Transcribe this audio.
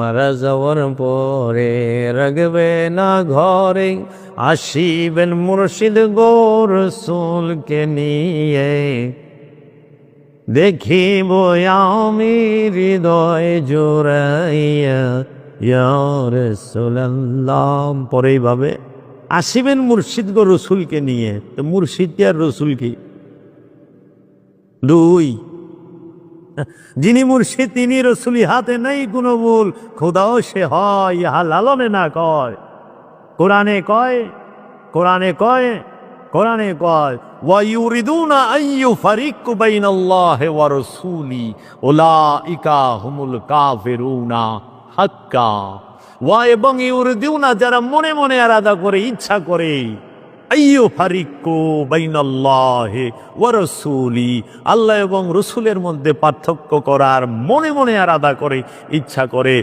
মারা যাওয়ার পরে রাখবে না ঘরে। আসিবেন মুর্শিদ গোর সুলকে নিয়ে। দেখিব আমি হৃদয় জোড়াইয়া ইয়ার সোলাল্লাম পরে এইভাবে আসিবেন মুর্শিদ গো রসুলকে নিয়ে। তো মুর্শিদ আর রসুল কি? দুই। যিনি মুর্শিদ, তিনি রসুলি, হাতে নেই কোনো ভুল খোদাও সে হয়, ইহা লালনে না কয়। কোরআনে কয় কোরআনে কয় কোরআনে কয় হাক্কা। ওয়া এবং যারা মনে মনে আলাদা করে, ইচ্ছা করে আল্লাহ এবং রসুলের মধ্যে পার্থক্য করার মনে মনে আলাদা করে ইচ্ছা করে